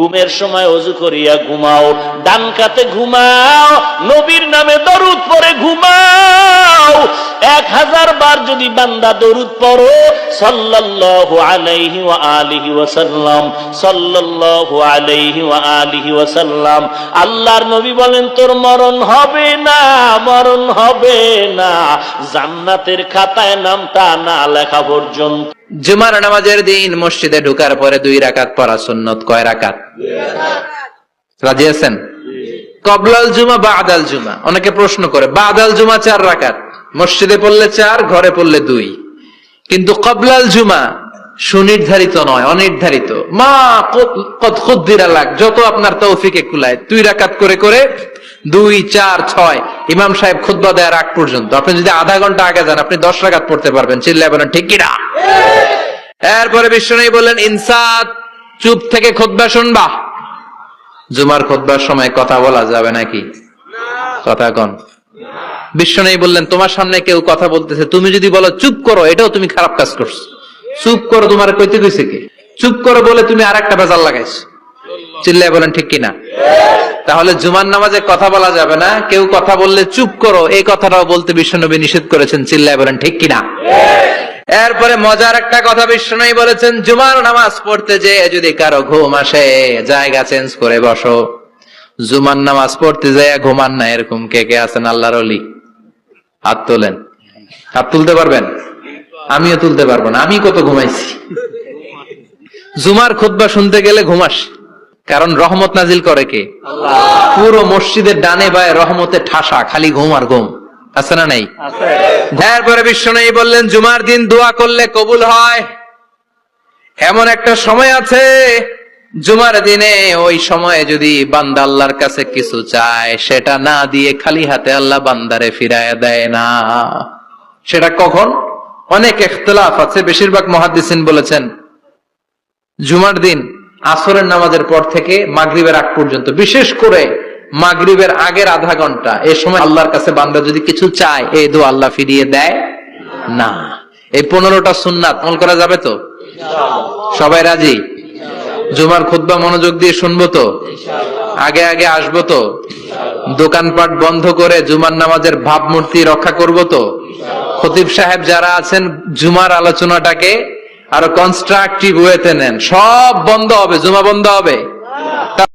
ঘুমের সময় অজু করিয়া ঘুমাও। ডান কাতে ঘুমাও, নবীর নামে দরুদ পরে ঘুমাও। এক হাজার বার যদি বান্দা দরুদ পড়ো, সাল্লাল্লাহু আলাইহি ওয়া আলিহি ওয়াসাল্লাম, সাল্লাল্লাহু আলাইহি ওয়া আলিহি ওয়াসাল্লাম, আল্লাহর নবী বলেন, তোর মরণ হবে না, মরণ হবে না। জান্নাতের খাতায় নামটা না লেখা পর্যন্ত। জুমার নামাজের দিন মসজিদে ঢুকার পরে দুই রাকাত পড়া সুন্নত। কয় রাকাত? রাজি আছেন? কবলাল জুমা বা আদাল জুমা। অনেকে প্রশ্ন করে বা আদাল জুমা চার রাকাত? মসজিদে পড়লে চার, ঘরে পড়লে দুই। কিন্তু কবলাল জুমা সুনির্ধারিত নয়, অনির্ধারিত। মা কত খুদ্দিরা লাগ, যত আপনার তৌফিকে কুলায়। দুই রাকাত করে করে দুই, চার, ছয়। ইমাম সাহেব খুদ্া দেওয়ার আগ পর্যন্ত। আপনি যদি আধা ঘণ্টা আগে যান, আপনি দশ রাকাত পড়তে পারবেন। চিল্লায় বলেন, ঠিক কিনা? এরপরে বিশ্বনবী বললেন, ইনসাদ, চুপ থেকে খুদ্া শুনবা। জুমার খুদ্বার সময় কথা বলা যাবে নাকি? কথা কন। বিশ্বনবী বললেন, তোমার সামনে কেউ কথা বলতেছে, তুমি যদি বলো, চুপ করো, এটাও তুমি খারাপ কাজ করছ। চুপ করো, তোমার কইতে কইছে কি? চুপ করো বলে তুমি আর একটা বেজাল লাগাইছো। চিল্লায় বলেন, ঠিক কিনা? তাহলে জুমার নামাজে কথা বলা যাবে না, কেউ কথা বললে চুপ করো, এই কথাটাও বলতে বিশ্বনবী নিষেধ করেছেন, চিল্লায় বলেন, ঠিক কিনা? এরপরে মজার একটা কথা বিশ্বনবী বলেছেন, জুমার নামাজ পড়তে যে যদি কারও ঘুম আসে, জায়গা চেঞ্জ করে বসো। জুমার নামাজ পড়তে যায় ঘুমান না, এরকম কে কে আছেন আল্লাহর অলি হাত তোলেন। হাত তুলতে পারবেন? আমিও তুলতে পারব না, আমি কত ঘুমাইছি। জুমার খুতবা শুনতে গেলে ঘুমাস কারণ রহমত নাজিল করে কে? পুরো মসজিদের ডানে বায়ে রহমতে ঠাসা, খালি ঘুম আর ঘুম। আছে না নাই? এরপরে বিশ্ব নেই বললেন জুমার দিন দোয়া করলে কবুল হয়। এমন একটা সময় আছে জুমার দিনে ওই সময়ে যদি বান্দা আল্লাহর কাছে কিছু চায় সেটা না দিয়ে খালি হাতে আল্লাহ বান্দারে ফিরায় দেয় না। সেটা কখন? অনেক এখতলাফ আছে বেশিরভাগ মহাদ্দিসিন বলেছেন জুমার দিন আসরের নামাজের পর থেকে মাগরিবের আগ পর্যন্ত বিশেষ করে মাগরিবের আগের আধা ঘণ্টা। এ সময় আল্লাহর কাছে বান্দা যদি কিছু চায় এই দো আল্লাহ ফিরিয়ে দেয়? না। এই পনেরোটা সুন্নাত আমল করা যাবে তো? সবাই রাজি? জুমার খুদ্া মনোযোগ দিয়ে শুনব তো? আগে আগে আসব তো? দোকানপাট বন্ধ করে জুমার নামাজের ভাবমূর্তি রক্ষা করব তো? খতিব সাহেব যারা আছেন জুমার আলোচনাটাকে আরও কনস্ট্রাকটিভ ওয়েতে নেন। সব বন্ধ হবে জুমা বন্ধ হবে।